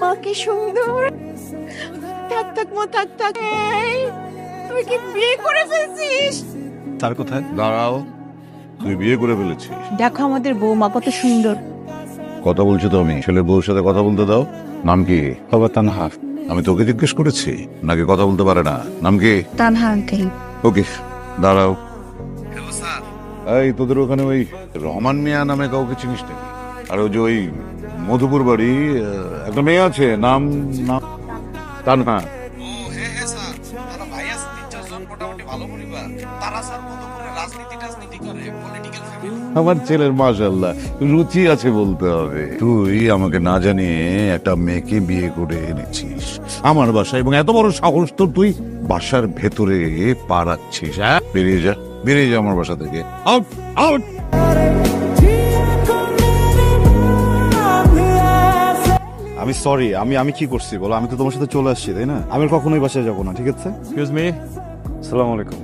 মা কি সুন্দর। থাক থাক মা থাক থাক। তুই কি বিয়ে করে ফেলছিস? তার কোথায়? দাঁড়াও তুই বিয়ে করে ফেলেছিস। দেখো আমাদের বৌমা কত সুন্দর। কথা বলছো তো আমি। ছেলের বউর সাথে কথা বলতে দাও। নাম কি? বাবা তানহা। আমি তোকে জিজ্ঞেস করেছি নাকি কথা বলতে পারে না? নাম কি? তানহা আঙ্কেল। ওকে দাঁড়াও। এই তোদের ওখানে ওই রহমান মিয়া নামে কাউকে চিনিস নাকি? আর ওই যে ওই মধুপুর বাড়ি একটা মেয়ে আছে নাম নাম তানহা। আমার ছেলের মাশাল্লাহ রুচি আছে বলতে হবে। তুই আমাকে না জানিয়ে একটা মেয়েকে বিয়ে করে এনেছিস। আমার বাসা এবং এত বড় সাহস তো তুই বাসার ভেতরে পাড়াচ্ছিস হ্যাঁ? বেরিয়ে যা বেরিয়ে যা আমার বাসা থেকে। Out out! আমি সরি আমি আমি কি করছি বলো? আমি তো তোমার সাথে চলে আসছি তাই না? আমি আর কখনোই বাসায় যাব না ঠিক আছে? এক্সকিউজ মি আসসালামু আলাইকুম।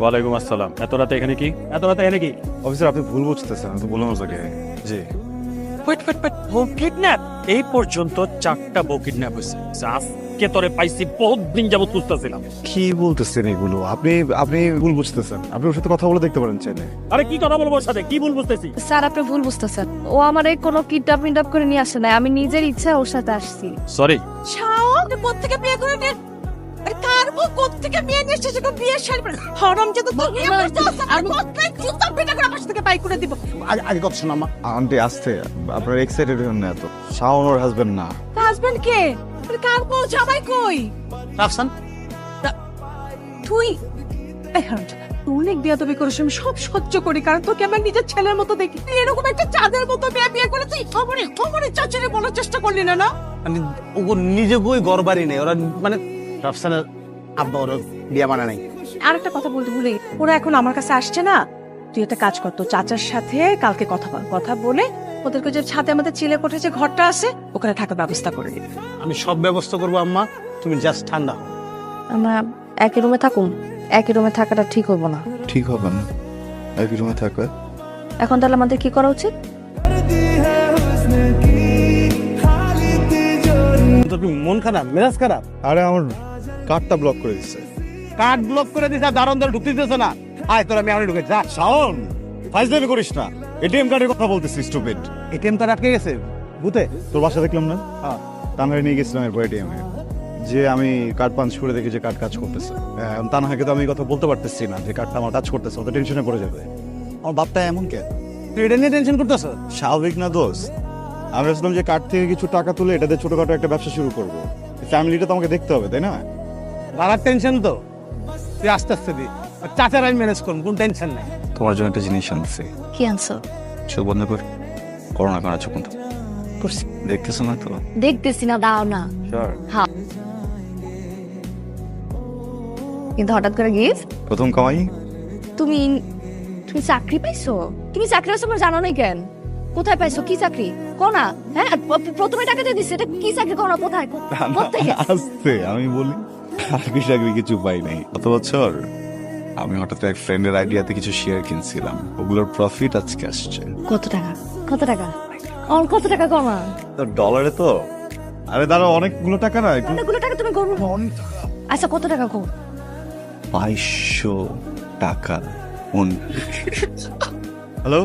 ওয়ালাইকুম আসসালাম। এত রাতে এখানে কি? এত রাতে এখানে কি? অফিসার আপনি ভুল বুঝতেছেন আমি তো বললাম আপনাকে। জি। Wait wait wait home kidnap এই পর্যন্ত চারটা বউ কিডন্যাপ হয়েছে। আজকে তোরে পাইছি বহুত দিন যাবত খুঁজতেছিলাম। কি বলতেছেন এগুলো? আপনি আপনি ভুল বুঝতেছেন। আপনি ওর সাথে কথা বলে দেখতে পারেন চাইলে। আরে কি কথা বলব ওর সাথে? কি ভুল বুঝতেছি? স্যার আপনি ভুল বুঝতেছেন। ও আমার এই কোনো কিডন্যাপ মিডন্যাপ করে নিয়ে আসে নাই। আমি নিজের ইচ্ছা ওর সাথে আসছি। সরি কোত্থেকে বিয়ে করে কার বউ কোত্থেকে বিয়ে নিয়ে এসেছে বিয়ে শাড়ি পরে হারাম যে তো তোর বিয়ে করতে আসছে আর কোত্থেকে জুতা পিটা করে আমার থেকে বাই করে দিব। আগে আগে কথা শোনা আন্টি আসতে আপনার এক্সাইটেড হন না এত। শাওন ওর হাজবেন্ড না। হাজবেন্ড কে? কার বউ? জামাই কই? রাফসান? তুই? এই হারাম তুই অনেক বিয়াদবি করিস। আমি সব সহ্য করি। কারণ তোকে আমার নিজের ছেলের মতো দেখি। এরকম একটা চাঁদের মতো বিয়ে বিয়ে করেছিস? খবরে খবরে চাচারে বলার চেষ্টা করলি না না? মানে ও নিজে বই ঘর বাড়ি নেই। ওরা মানে রাফসানের আব্বা ওরা বিয়া মানে নাই। আর একটা কথা বলতে ভুলে ওরা এখন আমার কাছে আসছে না। তুই একটা কাজ কর তোর চাচার সাথে কালকে কথা বল কথা বলে ওদেরকে যে ছাদে আমাদের চিলে কোঠে যে ঘরটা আছে ওখানে থাকার ব্যবস্থা করে দিবি। আমি সব ব্যবস্থা করব আম্মা। তুমি জাস্ট ঠান্ডা হও। আমরা একই রুমে থাকুন। একই রুমে থাকাটা ঠিক হব না। ঠিক হবে না। একই রুমে থাকবে এখন তাহলে আমাদের কি করা উচিত? কি মন খারাপ মেজাজ খারাপ? আরে আমার কার্ডটা ব্লক করে দিচ্ছে কার্ড ব্লক করে দিছে আর দারুণ ধরে ঢুকতে দিতেছে না। আয় তোর আমি এখন ঢুকে যা। শাওন ফাইজলামি করিস না। এটিএম কার্ডের কথা বলতেছিস স্টুপিড এটিএম কার্ড আটকে গেছে। বুতে তোর বাসা দেখলাম না? হ্যাঁ। তানহারে নিয়ে গেছিলাম এরপর এটিএম এ। যে আমি কার্ড পাঞ্চ করে দেখি যে কার্ড কাজ করতেছে। হ্যাঁ, তানহাকে তো আমি কথা বলতে পারতেছি না যে কার্ডটা আমার কাজ করতেছে ও তো টেনশনে পড়ে যাবে। আমার বাপটা এমন কে? তুই এটা নিয়ে টেনশন করতেছ? স্বাভাবিক না দোষ? আমি ভাবছিলাম যে কার্ড থেকে কিছু টাকা তুলে এটাতে ছোটখাটো একটা ব্যবসা শুরু করব। ফ্যামিলিটা তো আমাকে দেখতে হবে তাই না? বাবার টেনশন তো? তুই আস্তে আস্তে দি। চাচার আমি ম্যানেজ করুন কোন টেনশন নাই। তোমার জন্য একটা জিনিস আনছি। কি আনছো? চোখ বন্ধ কর। করোনা চোখ বন্ধ। করছি। দেখতেছো না তো? দেখতেছি না দাও না। হ্যাঁ কিন্তু হঠাৎ করে গিফট প্রথম কামাই? তুমি তুমি চাকরি পাইছো? তুমি চাকরি পাইছো আমার জানো নাই কেন? কোথায় পাইছো? কি চাকরি? কোনা হ্যাঁ? প্রথমে টাকা দিয়ে দিচ্ছে এটা কি চাকরি? কোনা কোথায়? কোথায় আসতে আমি বলি। চাকরি চাকরি কিছু পাই নাই। গত বছর আমি হঠাৎ এক ফ্রেন্ডের আইডিয়াতে কিছু শেয়ার কিনছিলাম। ওগুলোর প্রফিট আজকে আসছে। কত টাকা? কত টাকা? আমার কত টাকা কমা তো ডলারে তো? আরে দাঁড়া অনেকগুলো টাকা না? অনেকগুলো টাকা তুমি করব আচ্ছা কত টাকা কম বাইশশো টাকা। হ্যালো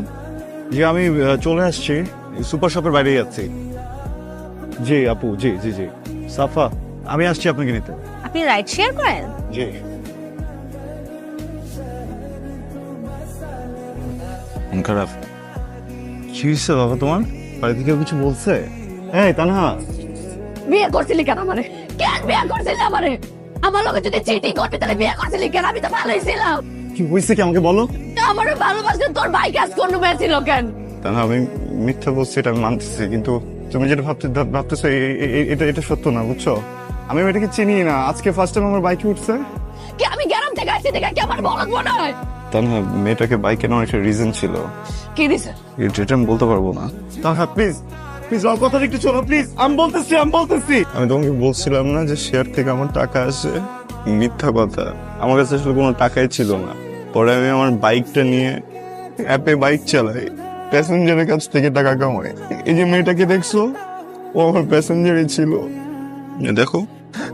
জি আমি চলে আসছি। সুপার শপের বাইরে যাচ্ছি জি আপু জি জি জি। সাফা আমি আসছি আপনাকে নিতে। আপনি রাইড শেয়ার করেন? জি। খারাপ কি হয়েছে বাবা তোমার? বাড়ি থেকে কেউ কিছু বলছে? এই তানহা। বিয়ে করছিলি কেন আমারে? কেন বিয়ে করছিলি আমারে? আমার লোকে যদি চিটিং করবি তাহলে বিয়ে করছিলি কেন? আমি তো ভালোই ছিলাম। কি হয়েছে কি আমাকে বলো? আমারও ভালোবাসলে তোর ভাই কাজ করল পেয়েছিল কেন? তানহা আমি মিথ্যা বলছি এটা আমি মানতেছি কিন্তু তুমি যেটা ভাবতে ভাবতেছো এটা এটা সত্য না বুঝছ? আমি মেয়েটাকে চিনি না। আজকে ফার্স্ট টাইম আমার বাইকে উঠছে। কি আমি গ্রাম থেকে আসছি দেখে কি আমার বলদ মনে হয়? তানহা মেয়েটাকে বাইকে নেওয়ার একটা রিজন ছিল। কি দিছে এটা আমি বলতে পারব না। তানহা প্লিজ প্লিজ আমার কথা একটু শোনো প্লিজ আমি বলতেছি আমি বলতেছি। আমি তোমাকে বলছিলাম না যে শেয়ার থেকে আমার টাকা আসে। মিথ্যা কথা। আমার কাছে আসলে কোনো টাকাই ছিল না। পরে আমি আমার বাইকটা নিয়ে অ্যাপে বাইক চালাই। প্যাসেঞ্জারের কাছ থেকে টাকা কামাই। এই যে মেয়েটাকে দেখছ ও আমার প্যাসেঞ্জারই ছিল। দেখো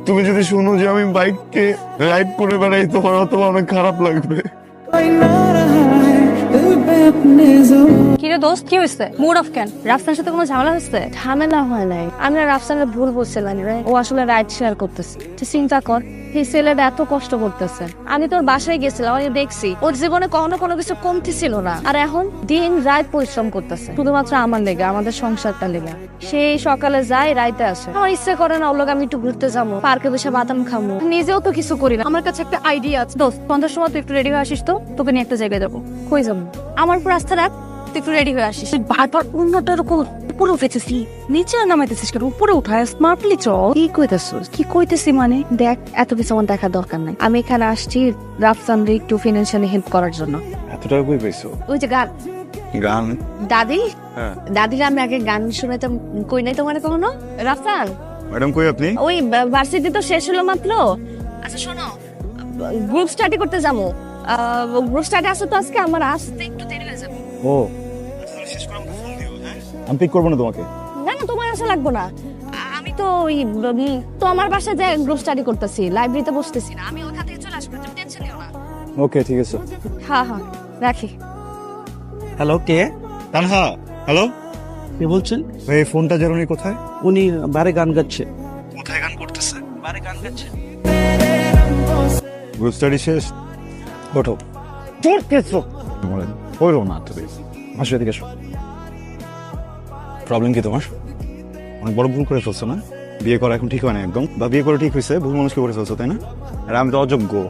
তুমি যদি শুনো যে আমি বাইককে রাইড করে বেড়াই তোমার অত অনেক খারাপ লাগবে। কিরে দোস্ত কি হয়েছে মুড অফ কেন? রাফসানের সাথে কোনো ঝামেলা হয়েছে ঝামেলা হয় নাই। আমি রাফসানের ভুল বলছিলাম রে ও আসলে রাইড শেয়ার করতেছে। চিন্তা কর। এই এত কষ্ট করতেছে। আমি তোর বাসায় গেছিলাম, আমি দেখছি, ওর জীবনে কখনো কোনো কিছু কমতি ছিল না। আর এখন দিন রাত পরিশ্রম করতেছে। শুধুমাত্র আমার লেগে, আমাদের সংসারটা লেগে। সেই সকালে যায়, রাইতে আসে। আমার ইচ্ছে করে না, ওর আমি একটু ঘুরতে যাব, পার্কে বসে বাদাম খাব। নিজেও তো কিছু করি না। আমার কাছে একটা আইডিয়া আছে। দোস্ত, পঞ্চাশ সময় তুই একটু রেডি হয়ে আসিস তো? তোকে নিয়ে একটা জায়গায় যাব। কই যাব? আমার উপর আস্থা রাখ। তুই একটু রেডি হয়ে আসিস। তুই বারবার অন্যটার উপর উপরে উঠেছিস নিচে নামাইতেছিস কেন? উপরে উঠায় স্মার্টলি চল। কি কইতেছিস? কি কইতেছি মানে? দেখ এত কিছু আমার দেখার দরকার নাই। আমি এখানে আসছি রাফসানরে একটু ফিনান্সিয়ালি হেল্প করার জন্য। এত টাকা কই পাইছো? ওই যে গান। গান? দাদি? হ্যাঁ। দাদির আমি আগে গান শুনাইতাম কই নাই তোমার কখনো? রাফসান? ম্যাডাম কই আপনি? ওই ভার্সিটি তো শেষ হলো মাত্র। আচ্ছা শোনো। গ্রুপ স্টাডি করতে যাব। গ্রুপ স্টাডি আসো তো আজকে আমার আসতে একটু দেরি হয়ে যাবে। ও আমি পিক করব না তোমাকে। না না তোমার আসা লাগবো না। আমি তো ওই তো আমার বাসায় যে গ্রুপ স্টাডি করতেছি লাইব্রেরিতে বসতেছি না আমি ওখান থেকে চলে আসব তুমি টেনশন নিও না। ওকে ঠিক আছে। হ্যাঁ হ্যাঁ রাখি। হ্যালো কে? তানহা হ্যালো? কে বলছেন? এই ফোনটা জানুনি কোথায়? উনি বারে গান গাচ্ছে। কোথায় গান করতেছে? বারে গান গাচ্ছে। গ্রুপ স্টাডি শেষ? ওঠো। তোর কেছো ওইরো না তুমি। আসো এদিকে প্রবলেম কি তোমার? অনেক বড় ভুল করে ফেলছো না? বিয়ে করা এখন ঠিক হয় না একদম। বা বিয়ে করে ঠিক হয়েছে, ভুল মানুষকে করে ফেলছো, তাই না? আর আমি তো অযোগ্য।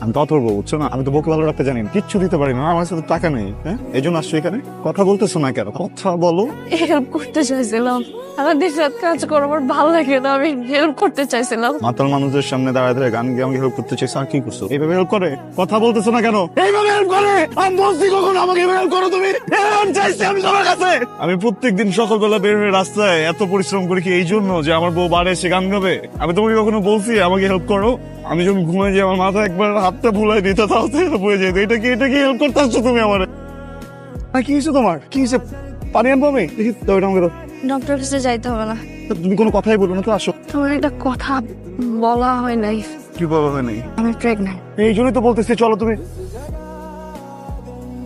আমি তো অথর্ব, বুঝছ না? আমি তো বকে ভালো রাখতে জানি কিচ্ছু দিতে পারি না। আমার সাথে টাকা নেই হ্যাঁ? এই জন্য আসছো এখানে? কথা বলতেছো না কেন? কথা বলো। হেল্প করতে চাইছিলাম। আমাদের সাথে কাজ করো আমার ভালো লাগে না আমি হেল্প করতে চাইছিলাম। মাতাল মানুষদের সামনে দাঁড়ায় দাঁড়ায় গান গিয়ে আমাকে হেল্প করতে চাইছো আর কি করছ? এইভাবে হেল্প করে? কথা বলতেছো না কেন? এইভাবে হেল্প করে? আমি বলছি কখন আমাকে হেল্প করো তুমি? হেল্প চাইছি আমি তোমার কাছে। আমি প্রত্যেকদিন সকালবেলা বের হয়ে রাস্তায় এত পরিশ্রম করি কি এই জন্য যে আমার বউ বাড়ে এসে গান গাবে? আমি তোমাকে কখনো বলছি আমাকে হেল্প করো? আমি যখন ঘুমাই যাই আমার মাথা একবার হাতটা ভুলাই দিতে তাও তো হেল্প হয়ে যেত এটা কি এটা কি হেল্প করতে আসছো তুমি আমার? আর কি হয়েছে তোমার? কি হয়েছে? পানি আনব আমি? দেখি দাও এটা আমাকে দাও। ডক্টর কাছে যাইতে হবে না। তুমি কোনো কথাই বলব না তো আসো। তোমার একটা কথা বলা হয় নাই। কি বাবা হয় নাই? আমি প্রেগনেন্ট এই জন্যই তো বলতেছি চলো তুমি।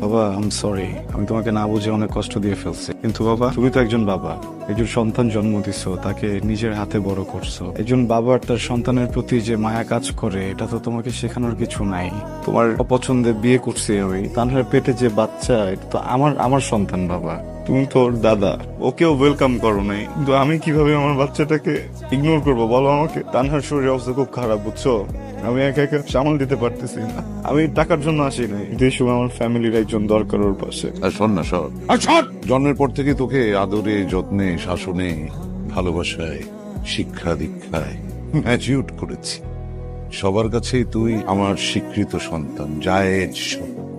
বাবা আম সরি আমি তোমাকে না বুঝে অনেক কষ্ট দিয়ে ফেলছি। কিন্তু বাবা তুমি তো একজন বাবা। একজন সন্তান জন্ম দিছো তাকে নিজের হাতে বড় করছ। একজন বাবার তার সন্তানের প্রতি যে মায়া কাজ করে এটা তো তোমাকে শেখানোর কিছু নাই। তোমার অপছন্দে বিয়ে করছি আমি। তানহার পেটে যে বাচ্চা এটা তো আমার আমার সন্তান বাবা। তুমি তো ওর দাদা। ওকেও ওয়েলকাম করো নাই। কিন্তু আমি কীভাবে আমার বাচ্চাটাকে ইগনোর করব বলো আমাকে? তানহার শরীর অবস্থা খুব খারাপ বুঝছ? আমি একা একা সামাল দিতে পারতেছি না। আমি টাকার জন্য আসি নাই। দেশ আমার ফ্যামিলির একজন দরকার ওর পাশে। আর শোন না শোন। আর শোন! জন্মের পর থেকে তোকে আদরে যত্নে শাসনে ভালোবাসায় শিক্ষা দীক্ষায় ম্যাচিউট করেছি। সবার কাছেই তুই আমার স্বীকৃত সন্তান জায়েজ সন্তান।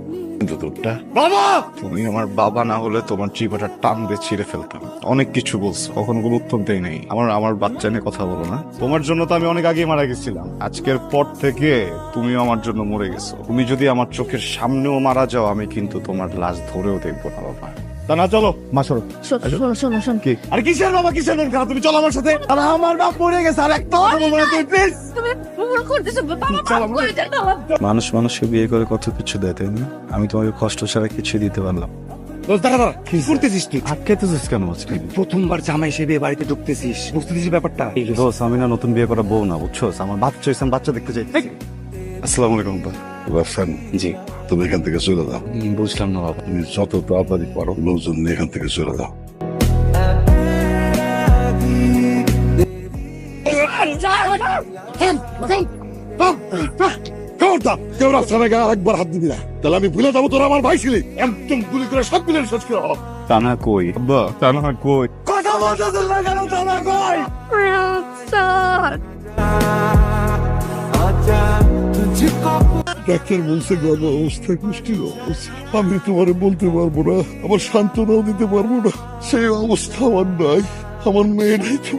কিন্তু বাবা! তুমি আমার বাবা না হলে তোমার জীবনটা টান দিয়ে ছিঁড়ে ফেলতাম। অনেক কিছু বলছো কখনো কোনো উত্তর দেই নাই। আমার আমার বাচ্চা নিয়ে কথা বলো না। তোমার জন্য তো আমি অনেক আগে মারা গেছিলাম। আজকের পর থেকে তুমিও আমার জন্য মরে গেছো। তুমি যদি আমার চোখের সামনেও মারা যাও আমি কিন্তু তোমার লাশ ধরেও দেখব না বাবা। তা না চলো। মা সরো শোনো শোনো শোনো শোনো। কি? আর কিসের বাবা কিসের দরকার তুমি চলো আমার সাথে। আর আমার বাপ মরে গেছে আর একটা কথা বলব না তুমি প্লিজ তুমি ভুল করতেছো বাবা। মানুষ মানুষকে বিয়ে করে কত কিছু দেয় তাই না? আমি তোমাকে কষ্ট ছাড়া কিছু দিতে পারলাম প্রথমবার জামাই হিসেবে বাড়িতে ঢুকতেছিস। বুঝতেছিস ব্যাপারটা? আমি না নতুন বিয়ে করা বউ না বুঝছ আমার বাচ্চা বাচ্চা দেখতে চাই আসসালামু আলাইকুম বা জি। তুমি এখান থেকে চলে যাও। বুঝলাম না বাবা। তুমি যত তাড়াতাড়ি পারো লোকজন নিয়ে এখান থেকে চলে যাও। কেউ রাফসানের গায়ে আরেকবার হাত দিবি না। তাহলে আমি ভুলে যাব তোরা আমার ভাই ছিলি একদম গুলি করে সব মিলে শেষ করে টানা কই? টানা কই? কথা বলতেছেন না কেন কই? ডাক্তার বলছে গর্ভ অবস্থা অবস্থা। আমি তোমারে বলতে পারব না, আমার সান্ত্বনাও দিতে পারব না। সেই অবস্থা আমার নাই, আমার মেয়েটাই তো